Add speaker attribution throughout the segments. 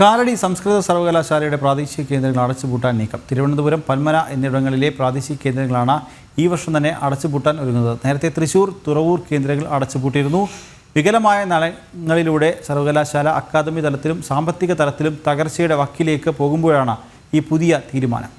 Speaker 1: കാലടി സംസ്കൃത സർവകലാശാലയുടെ പ്രാദേശിക കേന്ദ്രങ്ങൾ അടച്ചുപൂട്ടാൻ നീക്കം. തിരുവനന്തപുരം പന്മന എന്നിവിടങ്ങളിലെ പ്രാദേശിക കേന്ദ്രങ്ങളാണ് ഈ വർഷം തന്നെ അടച്ചുപൂട്ടാൻ ഒരുങ്ങുന്നത്. നേരത്തെ തൃശൂർ തുറവൂർ കേന്ദ്രങ്ങൾ അടച്ചുപൂട്ടിയിരുന്നു. വികലമായ നയങ്ങളിലൂടെ സർവകലാശാല അക്കാദമി തലത്തിലും സാമ്പത്തിക തലത്തിലും തകർച്ചയുടെ വക്കിലേക്ക് പോകുമ്പോഴാണ് ഈ പുതിയ തീരുമാനം.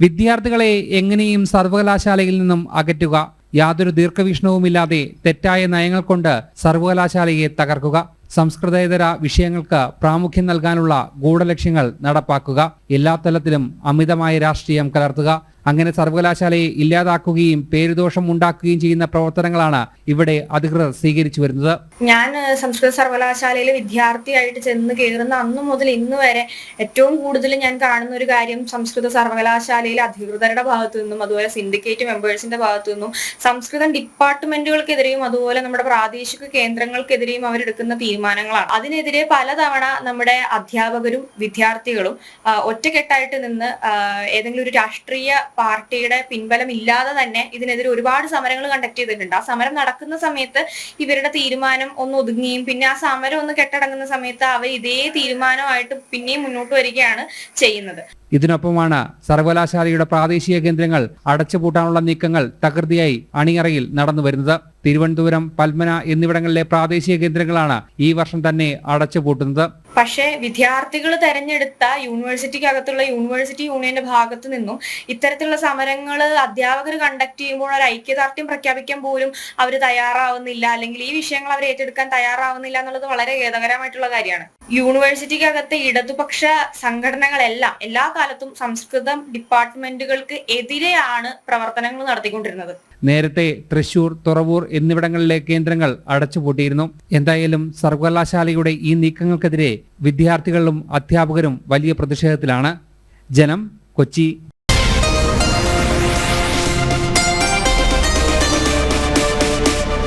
Speaker 2: വിദ്യാർത്ഥികളെ എങ്ങനെയും സർവകലാശാലയിൽ നിന്നും അകറ്റുക. യാതൊരു ദീർഘവീക്ഷണവുമില്ലാതെ തെറ്റായ നയങ്ങൾ കൊണ്ട് സർവകലാശാലയെ തകർക്കുക. സംസ്കൃതേതര വിഷയങ്ങൾക്ക് പ്രാമുഖ്യം നൽകാനുള്ള ഗൂഢലക്ഷ്യങ്ങൾ നടപ്പാക്കുക എല്ലാ തലത്തിലും അമിതമായ രാഷ്ട്രീയം കലർത്തുക അങ്ങനെ സർവകലാശാലയെ ഇല്ലാതാക്കുകയും പേരുദോഷം ഉണ്ടാക്കുകയും ചെയ്യുന്ന പ്രവർത്തനങ്ങളാണ് ഇവിടെ അധികൃതർ സ്വീകരിച്ചു വരുന്നത്.
Speaker 3: ഞാൻ സംസ്കൃത സർവകലാശാലയിലെ വിദ്യാർത്ഥിയായിട്ട് ചെന്ന് കയറുന്ന അന്നു മുതൽ ഇന്ന് വരെ ഏറ്റവും കൂടുതൽ ഞാൻ കാണുന്ന ഒരു കാര്യം സംസ്കൃത സർവകലാശാലയിലെ അധികൃതരുടെ ഭാഗത്തു നിന്നും അതുപോലെ സിൻഡിക്കേറ്റ് മെമ്പേഴ്സിന്റെ ഭാഗത്തു നിന്നും സംസ്കൃതം ഡിപ്പാർട്ട്മെന്റുകൾക്കെതിരെയും അതുപോലെ നമ്മുടെ പ്രാദേശിക കേന്ദ്രങ്ങൾക്കെതിരെയും അവരെടുക്കുന്ന തീരുമാനങ്ങളാണ്. അതിനെതിരെ പലതവണ നമ്മുടെ അധ്യാപകരും വിദ്യാർത്ഥികളും ഒറ്റക്കെട്ടായിട്ട് നിന്ന് ഏതെങ്കിലും ഒരു രാഷ്ട്രീയ പാർട്ടിയുടെ പിൻബലം ഇല്ലാതെ തന്നെ ഇതിനെതിരെ ഒരുപാട് സമരങ്ങൾ കണ്ടക്ട് ചെയ്തിട്ടുണ്ട്. ആ സമരം നടക്കുന്ന സമയത്ത് ഇവരുടെ തീരുമാനം ഒന്ന് ഒതുങ്ങുകയും പിന്നെ ആ സമരം ഒന്ന് കെട്ടടങ്ങുന്ന സമയത്ത് അവർ ഇതേ തീരുമാനമായിട്ട് പിന്നെയും മുന്നോട്ട് വരികയാണ് ചെയ്യുന്നത്.
Speaker 2: ഇതിനൊപ്പമാണ് സർവകലാശാലയുടെ പ്രാദേശിക കേന്ദ്രങ്ങൾ അടച്ചുപൂട്ടാനുള്ള നീക്കങ്ങൾ തകൃതിയായി അണിയറയിൽ നടന്നു വരുന്നത്. തിരുവനന്തപുരം പത്മന എന്നിവിടങ്ങളിലെ പ്രാദേശിക കേന്ദ്രങ്ങളാണ് ഈ വർഷം തന്നെ അടച്ചുപൂട്ടുന്നത്.
Speaker 3: പക്ഷേ വിദ്യാർത്ഥികൾ തെരഞ്ഞെടുത്ത യൂണിവേഴ്സിറ്റിക്കകത്തുള്ള യൂണിവേഴ്സിറ്റി യൂണിയന്റെ ഭാഗത്തു നിന്നും ഇത്തരത്തിലുള്ള സമരങ്ങൾ അധ്യാപകർ കണ്ടക്ട് ചെയ്യുമ്പോൾ ഒരു ഐക്യദാർഢ്യം പ്രഖ്യാപിക്കാൻ പോലും അവർ തയ്യാറാവുന്നില്ല. അല്ലെങ്കിൽ ഈ വിഷയങ്ങൾ അവർ ഏറ്റെടുക്കാൻ തയ്യാറാവുന്നില്ല എന്നുള്ളത് വളരെ ഖേദകരമായിട്ടുള്ള കാര്യമാണ്. യൂണിവേഴ്സിറ്റിക്കകത്തെ ഇടതുപക്ഷ സംഘടനകളെല്ലാം എല്ലാ കാലത്തും സംസ്കൃതം ഡിപ്പാർട്ട്മെന്റുകൾക്ക് എതിരെയാണ് പ്രവർത്തനങ്ങൾ നടത്തിക്കൊണ്ടിരുന്നത്.
Speaker 2: നേരത്തെ തൃശൂർ തുറവൂർ എന്നിവിടങ്ങളിലെ കേന്ദ്രങ്ങൾ അടച്ചുപൂട്ടിയിരുന്നു. എന്തായാലും സർവകലാശാലയുടെ ഈ നീക്കങ്ങൾക്കെതിരെ വിദ്യാർത്ഥികളും അധ്യാപകരും വലിയ പ്രതിഷേധത്തിലാണ്. ജനം കൊച്ചി.